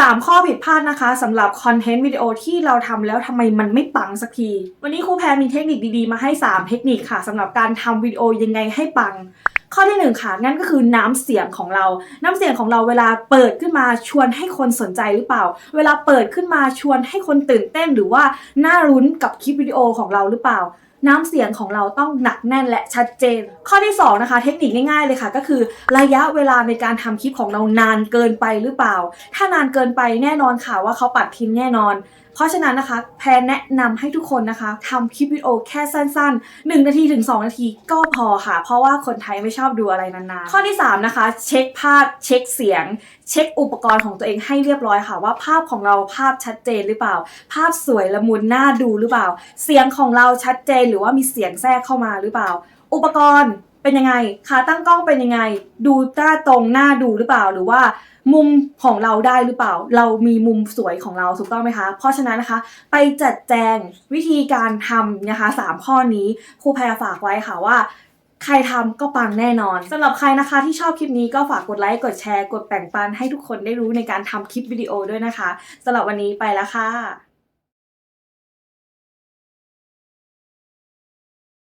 3 ข้อผิดพลาดนะคะสำหรับคอนเทนต์วิดีโอที่เราทำแล้วทำไมมันไม่ปังสักที วันนี้ครูแพรมีเทคนิคดีๆ มาให้ 3 เทคนิคค่ะสำหรับการทำวิดีโอยังไงให้ปัง ข้อที่หนึ่งค่ะ นั่นก็คือน้ำเสียงของเรา น้ำเสียงของเราเวลาเปิดขึ้นมาชวนให้คนสนใจหรือเปล่า เวลาเปิดขึ้นมาชวนให้คนตื่นเต้นหรือว่าน่ารุ้นกับคลิปวิดีโอของเราหรือเปล่า น้ำเสียงของเราต้องหนักแน่นและชัดเจน ข้อที่สองนะคะเทคนิคง่ายๆเลยค่ะ ก็คือระยะเวลาในการทำคลิปของเรานานเกินไปหรือเปล่า ถ้านานเกินไปแน่นอนค่ะว่าเขาปัดทิ้งแน่นอน เพราะฉะนั้นนะคะ แพรแนะนำให้ทุกคนนะคะทำคลิปวิดีโอแค่สั้นๆ 1 นาทีถึง 2 นาทีก็พอค่ะ เพราะว่าคนไทยไม่ชอบดูอะไรนานๆ ข้อที่ 3 นะคะ เช็คภาพเช็คเสียง เช็คอุปกรณ์ของตัวเองให้เรียบร้อยค่ะ ว่าภาพของเราภาพชัดเจนหรือเปล่า ภาพสวยละมุนน่าดูหรือเปล่า เสียงของเราชัดเจนหรือว่ามีเสียงแทรกเข้ามาหรือเปล่า อุปกรณ์เป็นยังไงขาตั้งกล้องเป็นยังไง ดูหน้าตรงหน้าดูหรือเปล่าหรือว่า มุมของเราได้หรือเปล่า เรามีมุมสวยของเราถูกต้องไหมคะ เพราะฉะนั้นนะคะ ไปจัดแจงวิธีการทำนะคะสามข้อนี้ครูแพรฝากไว้ค่ะว่าใครทำก็ปังแน่นอนสำหรับใครนะคะที่ชอบคลิปนี้ก็ฝากกดไลค์กดแชร์ กดแบ่งปันให้ทุกคนได้รู้ในการทำคลิปวิดีโอด้วยนะคะสำหรับวันนี้ไปแล้วค่ะ